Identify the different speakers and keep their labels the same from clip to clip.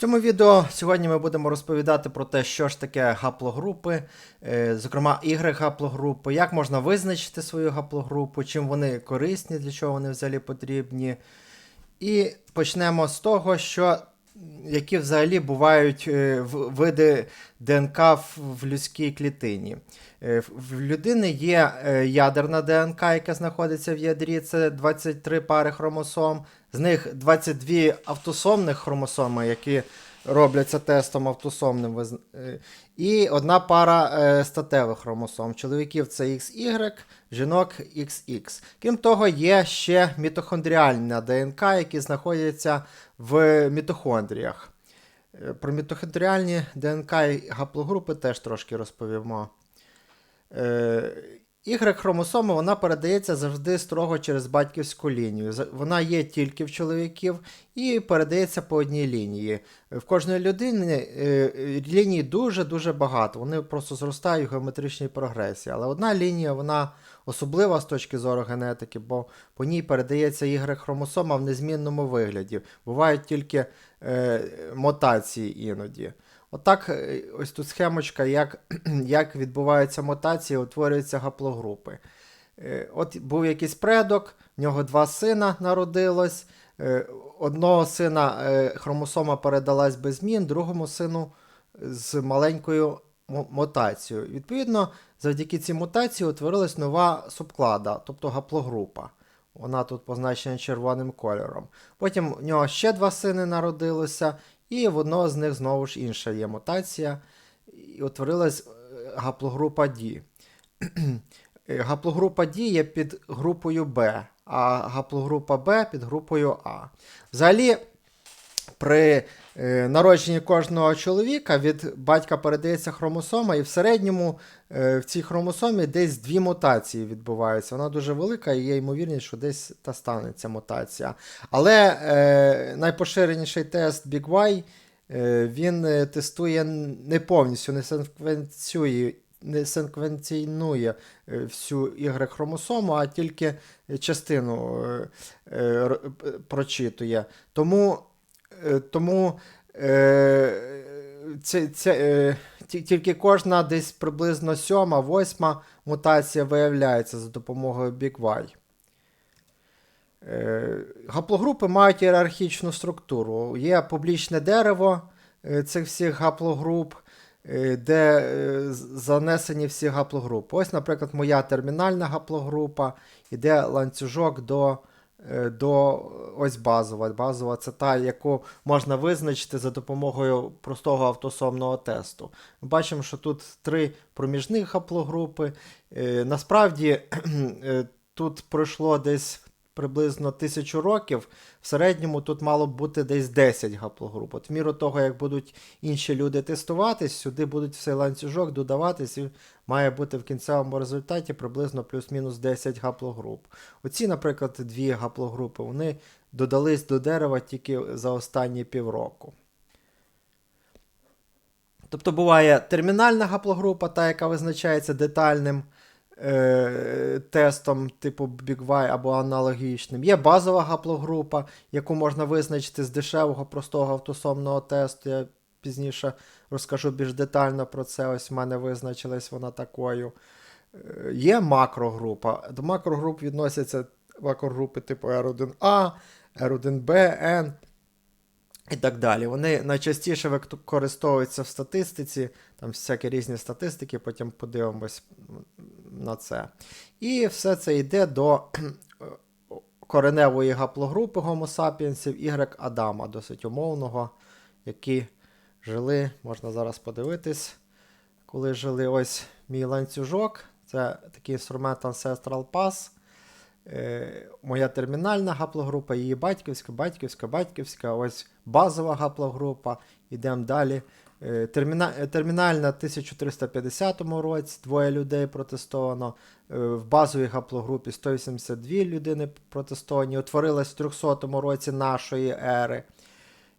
Speaker 1: цьому відео сьогодні ми будемо розповідати про те, що ж таке гаплогрупи, е, зокрема ігри гаплогрупи, як можна визначити свою гаплогрупу, чим вони корисні, для чого вони взагалі потрібні. І почнемо з того, що які взагалі бувають е, види ДНК в, людській клітині. Е, в- людини є ядерна ДНК, яка знаходиться в ядрі, це 23 пари хромосом. З них 22 автосомних хромосоми, які робляться тестом автосомним. е, І одна пара е, статевих хромосом. Чоловіків це XY, жінок XX. Крім того, є ще мітохондріальна ДНК, які знаходяться в мітохондріях. Е, Про мітохондріальні ДНК і гаплогрупи теж трошки розповімо. Е, Y-хромосома вона передається завжди строго через батьківську лінію. Вона є тільки в чоловіків і передається по одній лінії. В кожної людини е, е, ліній дуже-дуже багато. Вони просто зростають в геометричній прогресії. Але одна лінія вона особлива з точки зору генетики, бо по ній передається Y-хромосома в незмінному вигляді. Бувають тільки е, мотації іноді. Отак, е, ось тут схемочка, як, як відбуваються мутації, утворюються гаплогрупи. Е, От був якийсь предок, в нього два сина народилось. е, Одного сина хромосома передалась без змін, другому сину з маленькою мутацією. Відповідно, завдяки цій мутації утворилась нова субклада, тобто гаплогрупа. Вона тут позначена червоним кольором. Потім в нього ще два сини народилося, і в одного з них знову ж інша є мутація. І утворилась е, гаплогрупа D. Гаплогрупа D є під групою Б, а гаплогрупа Б під групою А. Взагалі, при народженні кожного чоловіка від батька передається хромосома, і в середньому е, в цій хромосомі десь дві мутації відбуваються. Вона дуже велика, і є ймовірність, що десь та станеться мутація. Але е, найпоширеніший тест Big Y, е, він е, тестує не повністю, не секвенціює, не секвенційнує е, всю Y-хромосому, а тільки частину е, е, прочитує. Тому Е, Тому е, це, це, е, тільки кожна десь приблизно сьома, восьма мутація виявляється за допомогою Big Y. Е, Гаплогрупи мають ієрархічну структуру. Є публічне дерево е, цих всіх гаплогруп, е, де е, занесені всі гаплогрупи. Ось, наприклад, моя термінальна гаплогрупа, іде ланцюжок до, е, до ось базова. Базова це та, яку можна визначити за допомогою простого автосомного тесту. Ми бачимо, що тут три проміжних гаплогрупи. Е, Насправді е, тут пройшло десь приблизно тисячу років. В середньому тут мало б бути десь 10 гаплогруп. От в міру того, як будуть інші люди тестуватись, сюди будуть цей ланцюжок додаватись, і має бути в кінцевому результаті приблизно плюс-мінус 10 гаплогруп. Оці, наприклад, дві гаплогрупи, вони додались до дерева тільки за останні півроку. Тобто буває термінальна гаплогрупа, та, яка визначається детальним е, тестом типу Big Y або аналогічним. Є базова гаплогрупа, яку можна визначити з дешевого простого автосомного тесту. Я пізніше розкажу більш детально про це. Ось в мене визначилась вона такою. Е, Є макрогрупа. До макрогруп відносяться макрогрупи типу R1A, R1B, N і так далі. Вони найчастіше використовуються в статистиці, там всякі різні статистики, потім подивимось на це. І все це йде до кореневої гаплогрупи Homo sapiens Y Адама, досить умовного, які жили, можна зараз подивитись, коли жили ось мій ланцюжок. Це такий інструмент Ancestral Pass. Е, моя термінальна гаплогрупа, її батьківська, батьківська, батьківська, ось базова гаплогрупа. Йдемо далі. Е, е, термінальна в 1350 році, двоє людей протестовано. В базовій гаплогрупі 182 людини протестовані. Утворилась в 300 році нашої ери.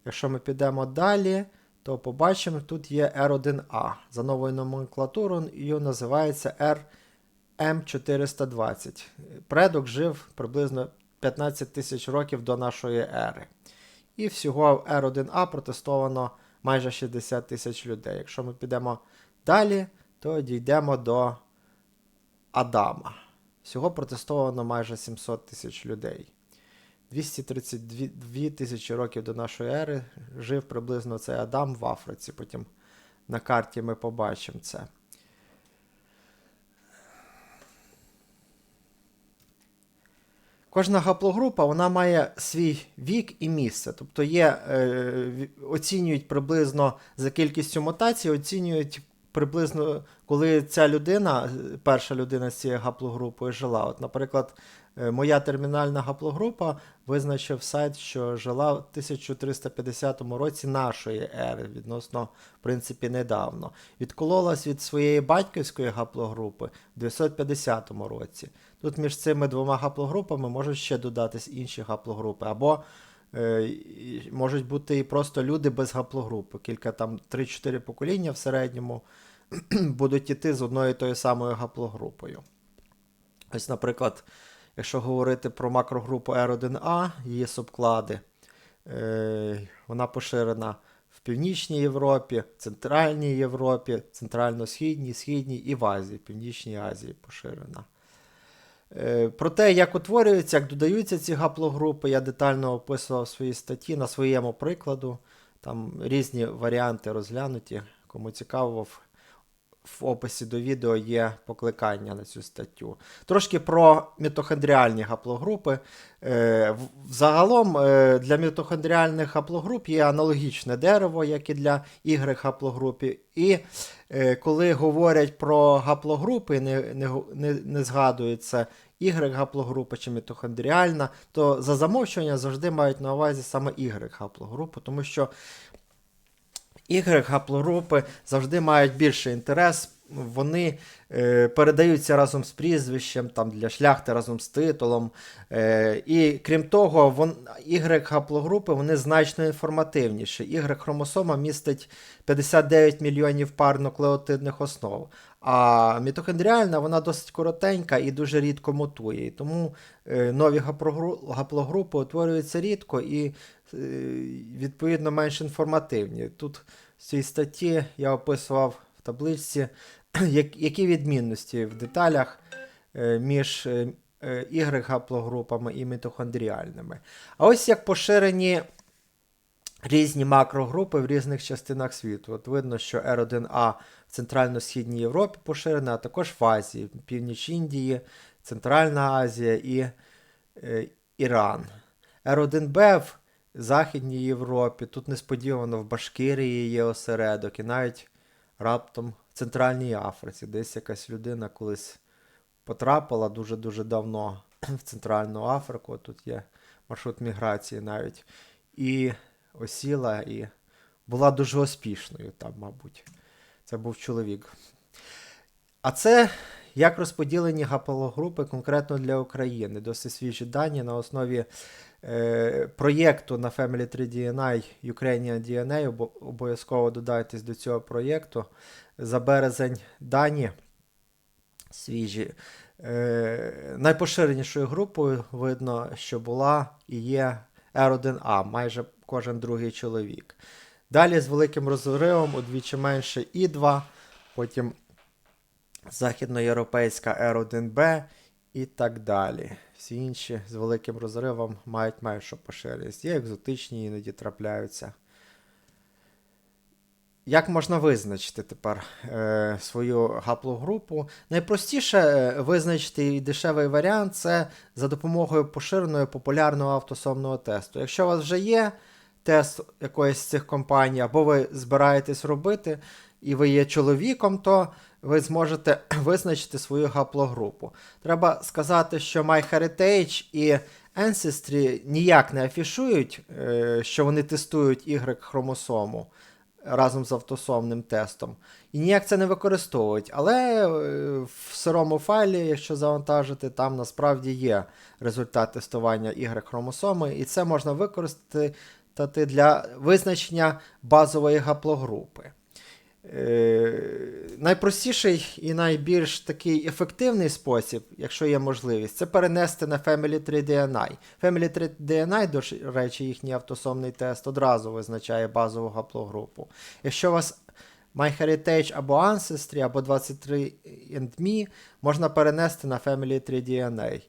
Speaker 1: Якщо ми підемо далі, то побачимо, тут є R1A. За новою номенклатурою називається R. М420. Предок жив приблизно 15 тисяч років до нашої ери. і всього в R1A протестовано майже 60 тисяч людей. Якщо ми підемо далі, то дійдемо до Адама. Всього протестовано майже 700 тисяч людей. 232 тисячі років до нашої ери жив приблизно цей Адам в Африці. Потім на карті ми побачимо це. Кожна гаплогрупа вона має свій вік і місце. Тобто є, е, оцінюють приблизно за кількістю мутацій, оцінюють приблизно, коли ця людина, перша людина з цією гаплогрупою жила. От, наприклад, моя термінальна гаплогрупа визначив сайт, що жила в 1350 році нашої ери, відносно, в принципі, недавно. Відкололась від своєї батьківської гаплогрупи в 950 році. Тут між цими двома гаплогрупами можуть ще додатись інші гаплогрупи, або е, можуть бути і просто люди без гаплогрупи. Кілька там 3-4 покоління в середньому будуть іти з одною і тою самою гаплогрупою. Ось, наприклад, якщо говорити про макрогрупу R1A, її субклади, е, вона поширена в Північній Європі, Центральній Європі, Центрально-Східній, Східній і в Азії, Північній Азії поширена. Е, Про те, як утворюються, як додаються ці гаплогрупи, я детально описував в своїй статті на своєму прикладу. Там різні варіанти розглянуті. Кому цікаво, в, описі до відео є покликання на цю статтю. Трошки про мітохондріальні гаплогрупи. Е, Взагалом е, для мітохондріальних гаплогруп є аналогічне дерево, як і для Y гаплогрупи. І е, коли говорять про гаплогрупи, не, не, не згадується Y гаплогрупа чи мітохондріальна, то за замовчування завжди мають на увазі саме Y гаплогрупу, тому що Y гаплогрупи завжди мають більший інтерес. Вони е, передаються разом з прізвищем, там для шляхти разом з титулом. Е, і крім того, вон, Y гаплогрупи вони значно інформативніші. Y хромосома містить 59 мільйонів пар нуклеотидних основ. А мітохондріальна вона досить коротенька і дуже рідко мутує. Тому е, нові гаплогру- гаплогрупи утворюються рідко і е, відповідно менш інформативні. Тут в цій статті я описував в табличці, які відмінності в деталях е, між е, е, Y-гаплогрупами і мітохондріальними. А ось як поширені різні макрогрупи в різних частинах світу. От видно, що R1A в Центрально-Східній Європі поширена, а також в Азії, північ Індії, Центральна Азія і е, Іран. R1B в Західній Європі, тут несподівано в Башкирії є осередок, і навіть раптом Центральній Африці, десь якась людина колись потрапила дуже-дуже давно в Центральну Африку. Тут є маршрут міграції навіть. І осіла, і була дуже успішною там, мабуть. Це був чоловік. А це як розподілені гаплогрупи конкретно для України. Досить свіжі дані на основі проєкту на Family 3 DNA Ukrainian DNA. Обо- Обов'язково додайтесь до цього проєкту. За березень дані свіжі. Е, найпоширенішою групою видно, що була і є R1A, майже кожен другий чоловік. Далі з великим розривом удвічі менше І2, потім західноєвропейська R1B і так далі. Всі інші з великим розривом мають меншу поширеність. Є екзотичні, іноді трапляються. Як можна визначити тепер е, свою гаплогрупу? Найпростіше е, визначити і дешевий варіант це за допомогою поширеного популярного автосомного тесту. Якщо у вас вже є тест якоїсь з цих компаній, або ви збираєтесь робити, і ви є чоловіком, то ви зможете визначити свою гаплогрупу. Треба сказати, що MyHeritage і Ancestry ніяк не афішують, е, що вони тестують Y-хромосому разом з автосомним тестом. І ніяк це не використовують. Але е, в сирому файлі, якщо завантажити, там насправді є результат тестування Y-хромосоми, і це можна використати для визначення базової гаплогрупи. Е, найпростіший і найбільш такий ефективний спосіб, якщо є можливість, це перенести на Family 3 DNI. Family 3 DNI, до речі, їхній автосомний тест одразу визначає базову гаплогрупу. Якщо у вас MyHeritage або Ancestry, або 23andMe, можна перенести на Family 3 DNA.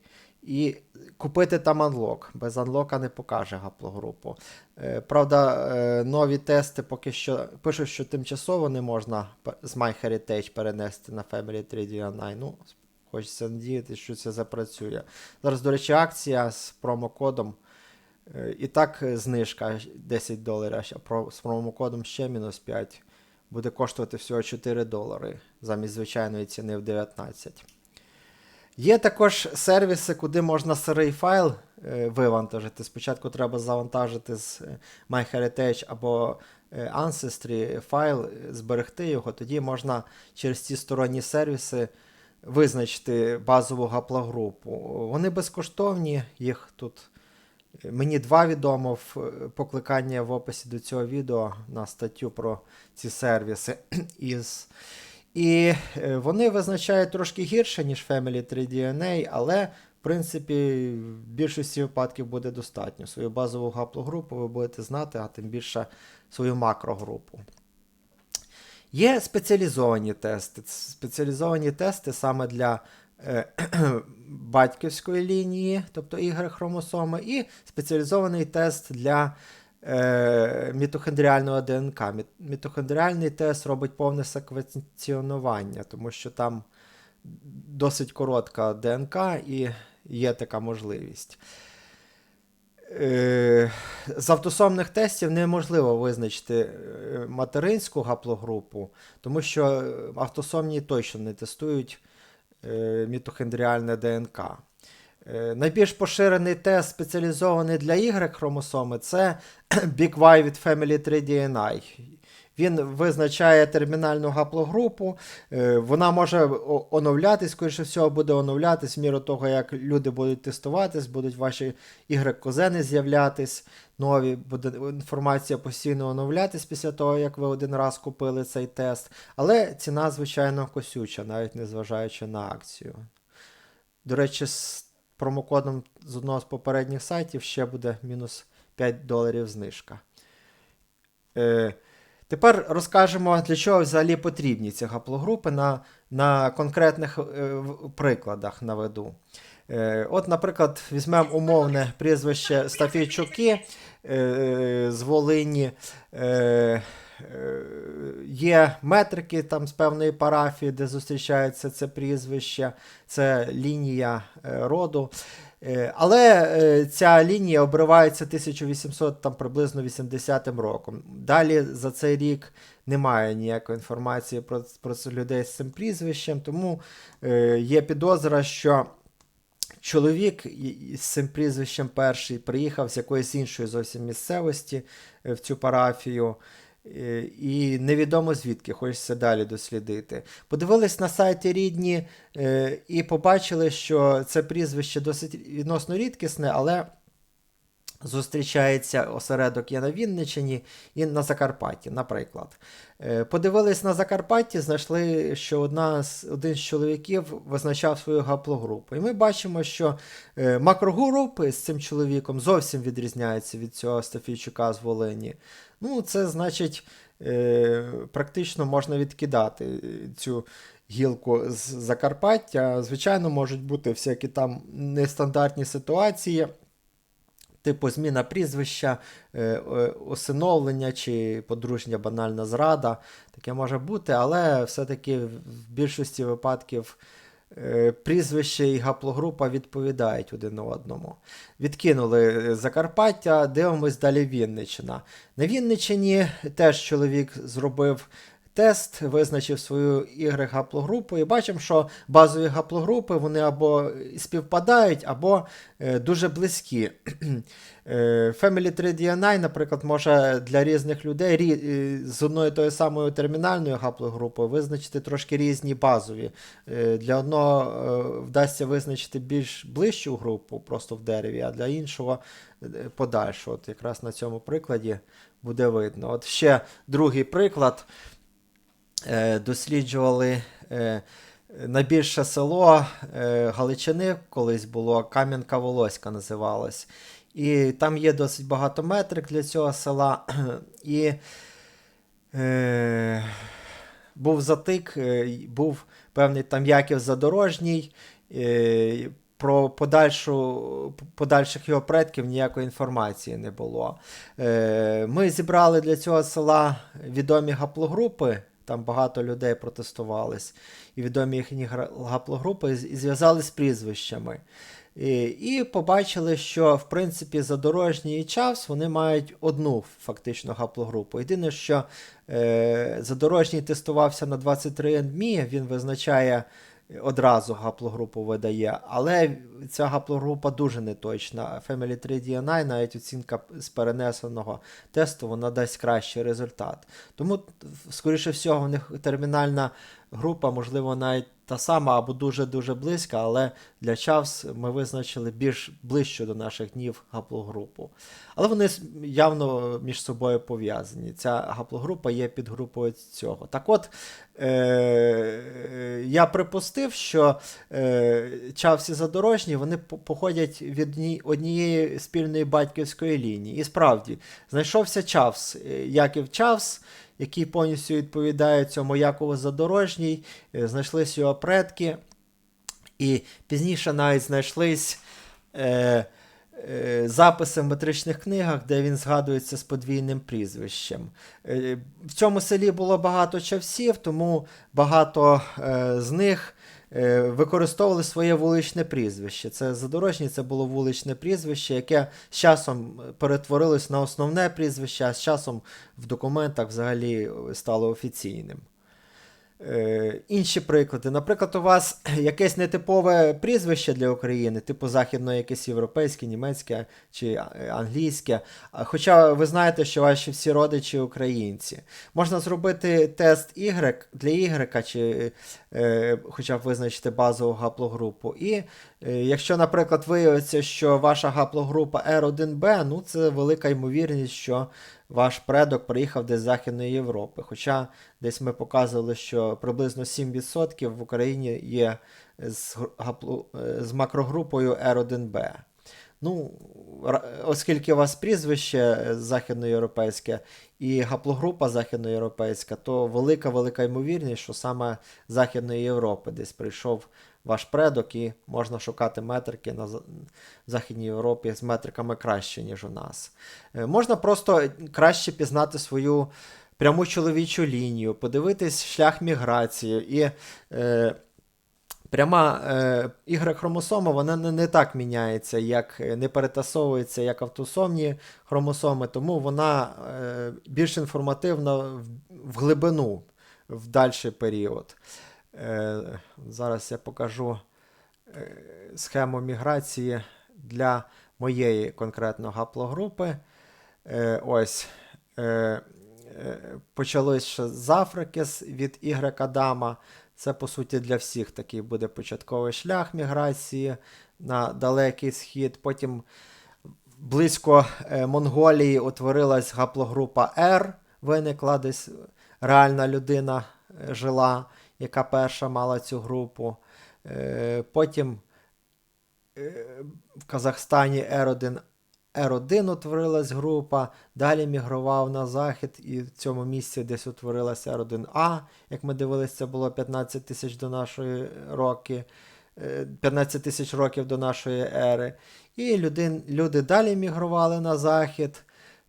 Speaker 1: І купити там Unlock. Без Unlock не покаже гаплогрупу. Е, Правда, е, нові тести поки що пишуть, що тимчасово не можна з MyHeritage перенести на Family 3 DNA. Ну, хочеться надіятися, що це запрацює. Зараз, до речі, акція з промокодом. е, І так знижка 10 доларів, а з промокодом ще мінус 5. Буде коштувати всього 4 долари замість звичайної ціни в 19. Є також сервіси, куди можна сирий файл е, вивантажити. Спочатку треба завантажити з е, MyHeritage або е, Ancestry файл, зберегти його, тоді можна через ці сторонні сервіси визначити базову гаплогрупу. Вони безкоштовні, їх тут мені два відомо в покликання в описі до цього відео на статтю про ці сервіси. Із і е, вони визначають трошки гірше, ніж Family 3 DNA, але, в принципі, в більшості випадків буде достатньо. Свою базову гаплогрупу ви будете знати, а тим більше свою макрогрупу. Є спеціалізовані тести. Спеціалізовані тести саме для е, батьківської лінії, тобто Y хромосоми, і спеціалізований тест для мітохондріального ДНК. Мі- Мітохондріальний тест робить повне секвенціонування, тому що там досить коротка ДНК і є така можливість. Е, З автосомних тестів неможливо визначити е, материнську гаплогрупу, тому що е, автосомні точно не тестують е, мітохондріальне ДНК. Е, Найбільш поширений тест, спеціалізований для Y хромосоми, це Big Y від Family 3 DNA. Він визначає термінальну гаплогрупу, е, вона може оновлятись, скоріше всього, буде оновлятись в міру того, як люди будуть тестуватись, будуть ваші Y-козени з'являтись нові, буде інформація постійно оновлятись після того, як ви один раз купили цей тест. Але ціна, звичайно, косюча, навіть незважаючи на акцію. До речі, промокодом з одного з попередніх сайтів ще буде мінус 5 доларів знижка. Е, тепер розкажемо, для чого взагалі потрібні ці гаплогрупи на, на конкретних е, прикладах наведу. Е, от, наприклад, візьмемо умовне прізвище Стафійчуки е, з Волині. Е, е, Є метрики там з певної парафії, де зустрічається це прізвище, це лінія е, роду. Е, Але е, ця лінія обривається 1800 там, приблизно 80 роком. Далі за цей рік немає ніякої інформації про, про людей з цим прізвищем, тому е, є підозра, що чоловік з цим прізвищем перший приїхав з якоїсь іншої зовсім місцевості е, в цю парафію. Е, І невідомо звідки, хочеться далі дослідити. Подивились на сайті рідні е, і побачили, що це прізвище досить відносно рідкісне, але зустрічається осередок є на Вінниччині і на Закарпатті, наприклад. Е, Подивились на Закарпатті, знайшли, що одна з, один з чоловіків визначав свою гаплогрупу. І ми бачимо, що макрогрупи з цим чоловіком зовсім відрізняються від цього Стафійчука з Волині. Ну, це значить, е, практично можна відкидати цю гілку з Закарпаття. Звичайно, можуть бути всякі там нестандартні ситуації. Типу зміна прізвища, е, усиновлення чи подружня банальна зрада. Таке може бути, але все-таки в більшості випадків прізвище і гаплогрупа відповідають один одному. Відкинули е, Закарпаття, дивимось далі Вінниччина. На Вінниччині теж чоловік зробив тест, визначив свою Y гаплогрупу, і бачимо, що базові гаплогрупи вони або співпадають, або е, дуже близькі. Е, Family 3 DNA, наприклад, може для різних людей е, з одною тою самою термінальною гаплогрупою визначити трошки різні базові. Для одного вдасться визначити більш ближчу групу просто в дереві, а для іншого подальшу. От якраз на цьому прикладі буде видно. От ще другий приклад. Е, досліджували е, найбільше село е, Галичини, колись було Кам'янка Волоська називалось. І там є досить багато метрик для цього села. І е, був затик, був певний там Яків Задорожній. Е, про подальшу, подальших його предків ніякої інформації не було. Е, ми зібрали для цього села відомі гаплогрупи, там багато людей протестувались, і відомі їхні гаплогрупи, і з- з прізвищами. І, і побачили, що в принципі Задорожній і час вони мають одну фактично гаплогрупу. Єдине, що е, Задорожній тестувався на 23andMe, він визначає одразу гаплогрупу видає, але ця гаплогрупа дуже неточна. Family 3 DNA, навіть оцінка з перенесеного тесту, вона дасть кращий результат. Тому, скоріше всього, в них термінальна група, можливо, навіть та сама або дуже-дуже близька, але для ЧАВС ми визначили більш ближчу до наших днів гаплогрупу. Але вони явно між собою пов'язані. Ця гаплогрупа є підгрупою цього. Так от, е- я припустив, що е- Чавс і Задорожні вони походять від одні- однієї спільної батьківської лінії. І справді, знайшовся Чавс, е, Яків Чавс, який повністю відповідає цьому Якову Задорожній, е, знайшлись його предки, і пізніше навіть знайшлись е, записи в метричних книгах, де він згадується з подвійним прізвищем. Е, в цьому селі було багато чавсів, тому багато е, з них е, використовували своє вуличне прізвище. Це Задорожній, це було вуличне прізвище, яке з часом перетворилось на основне прізвище, а з часом в документах взагалі стало офіційним. Е, інші приклади. Наприклад, у вас якесь нетипове прізвище для України, типу західно якесь європейське, німецьке чи англійське. Хоча ви знаєте, що ваші всі родичі українці. Можна зробити тест Y для Y, чи е, хоча б визначити базову гаплогрупу. І е, якщо, наприклад, виявиться, що ваша гаплогрупа R1B, ну це велика ймовірність, що ваш предок приїхав десь з Західної Європи. Хоча десь ми показували, що приблизно 7% в Україні є з, е, з макрогрупою R1B. Ну, оскільки у вас прізвище е, західноєвропейське і гаплогрупа західноєвропейська, то велика-велика ймовірність, що саме Західної Європи десь прийшов ваш предок, і можна шукати метрики на Західній Європі з метриками краще, ніж у нас. Е, Можна просто краще пізнати свою пряму чоловічу лінію, подивитись шлях міграції і. Е, Пряма е, Y-хромосома вона не, не так міняється, як е, не перетасовується, як автосомні хромосоми, тому вона е, більш інформативна в, в глибину в дальший період. Е, зараз я покажу е, схему міграції для моєї конкретно гаплогрупи. Е, ось. Почалось з Африки від Y Адама. Це, по суті, для всіх такий буде початковий шлях міграції на далекий схід. Потім близько Монголії утворилась гаплогрупа R, виникла десь реальна людина жила, яка перша мала цю групу. Е, Потім е, в Казахстані R1 R1 утворилась група, далі мігрував на захід, і в цьому місці десь утворилася R1A, як ми дивилися, це було 15 тисяч до нашої роки, е, 15 тисяч років до нашої ери. І люди, люди далі мігрували на захід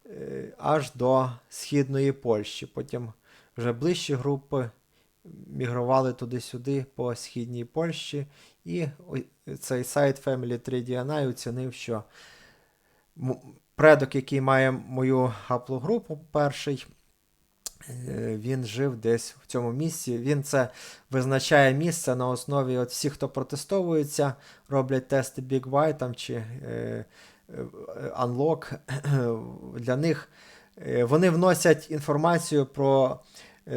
Speaker 1: е, аж до Східної Польщі. Потім вже ближчі групи мігрували туди-сюди по Східній Польщі. І цей сайт Family 3 DNA оцінив, що предок, який має мою гаплогрупу, перший, е, він жив десь в цьому місці. Він це визначає місце на основі от всіх, хто протестовується, роблять тести Big Y там, чи е, е, Unlock. Для них вони вносять інформацію про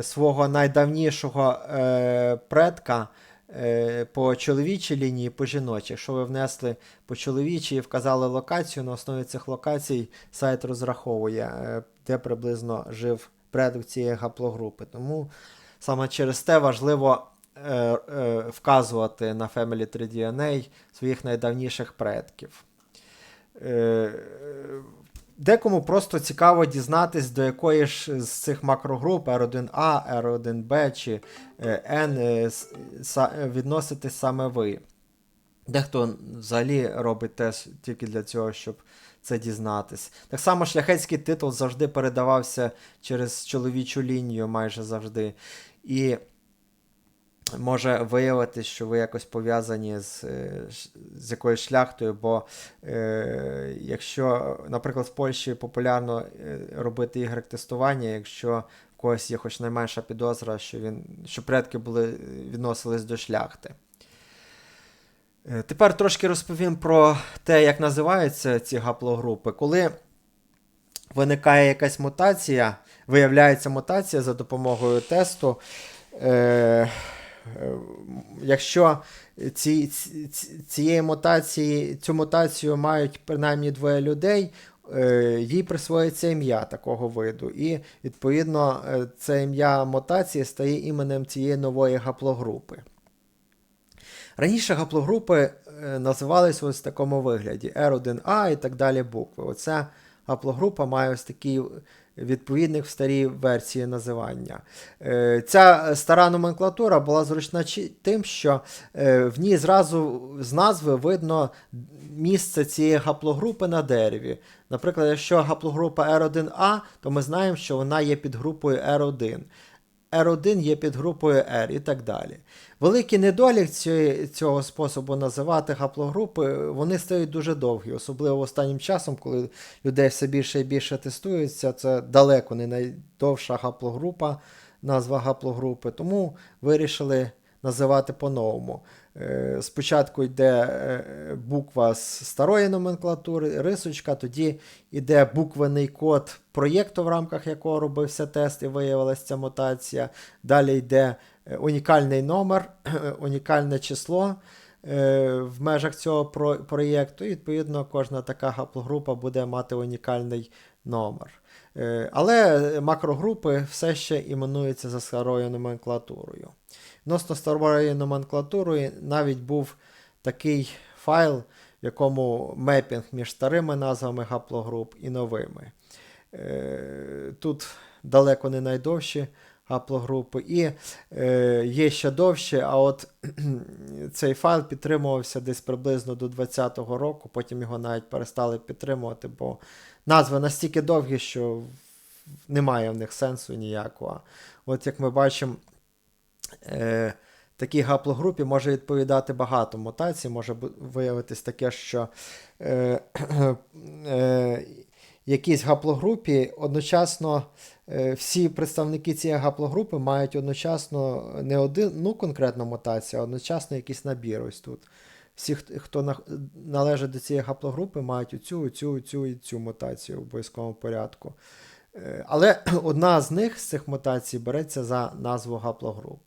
Speaker 1: свого найдавнішого е, предка е, по чоловічій лінії, по жіночій. Якщо ви внесли по чоловічій і вказали локацію, на основі цих локацій сайт розраховує, е, де приблизно жив предок цієї гаплогрупи. Тому Саме через те важливо е, е, вказувати на Family Tree DNA своїх найдавніших предків. Е, Декому просто цікаво дізнатись, до якої ж з цих макрогруп R1A, R1B чи е, N е, са- е, відноситесь саме ви. Дехто взагалі робить теж тільки для цього, щоб це дізнатись. Так само шляхетський титул завжди передавався через чоловічу лінію майже завжди. І може виявитись, що ви якось пов'язані з, е, з якоюсь шляхтою, бо е, якщо, наприклад, в Польщі популярно е, робити ігрек-тестування, якщо в когось є хоч найменша підозра, що, він, що предки були, відносились до шляхти. Е, Тепер трошки розповім про те, як називаються ці гаплогрупи. Коли виникає якась мутація, виявляється мутація за допомогою тесту. Е, е, якщо ці, ці, ці- цієї мутації, цю мутацію мають принаймні двоє людей, е, їй присвоїться ім'я такого виду. І, відповідно, е, це ім'я мутації стає іменем цієї нової гаплогрупи. Раніше гаплогрупи е, називались ось в такому вигляді: R1A і так далі букви. Оця гаплогрупа має ось такий відповідник в старій версії називання. Е, Ця стара номенклатура була зручна тим, що е, в ній зразу з назви видно місце цієї гаплогрупи на дереві. Наприклад, якщо гаплогрупа R1A, то ми знаємо, що вона є підгрупою R1. R1 є підгрупою R і так далі. Великий недолік цього способу називати гаплогрупи, вони стають дуже довгі, особливо останнім часом, коли людей все більше і більше тестується. Це далеко не найдовша гаплогрупа, назва гаплогрупи, тому вирішили називати по-новому. Е, Спочатку йде е, буква з старої номенклатури, рисочка, тоді йде буквений код проєкту, в рамках якого робився тест і виявилася ця мутація. Далі йде е, унікальний номер, унікальне число в межах цього проєкту. І відповідно кожна така гаплогрупа буде мати унікальний номер. Але макрогрупи все ще іменуються за старою номенклатурою. Відносно старої номенклатури навіть був такий файл, в якому мепінг між старими назвами гаплогруп і новими. Е, Тут далеко не найдовші гаплогрупи, і е, є ще довші, а от цей файл підтримувався десь приблизно до 2020 року, потім його навіть перестали підтримувати, бо назви настільки довгі, що немає в них сенсу ніякого. От як ми бачимо, е, такій гаплогрупі може відповідати багато мутацій. Може виявитись таке, що е, е, якійсь гаплогрупі одночасно е, всі представники цієї гаплогрупи мають одночасно не одну конкретну мутацію, а одночасно якийсь набір. Ось тут. Всі, хто належить до цієї гаплогрупи, мають оцю, оцю, оцю і цю мутацію в обов'язковому порядку. Е, Але одна з них, з цих мутацій, береться за назву гаплогрупи.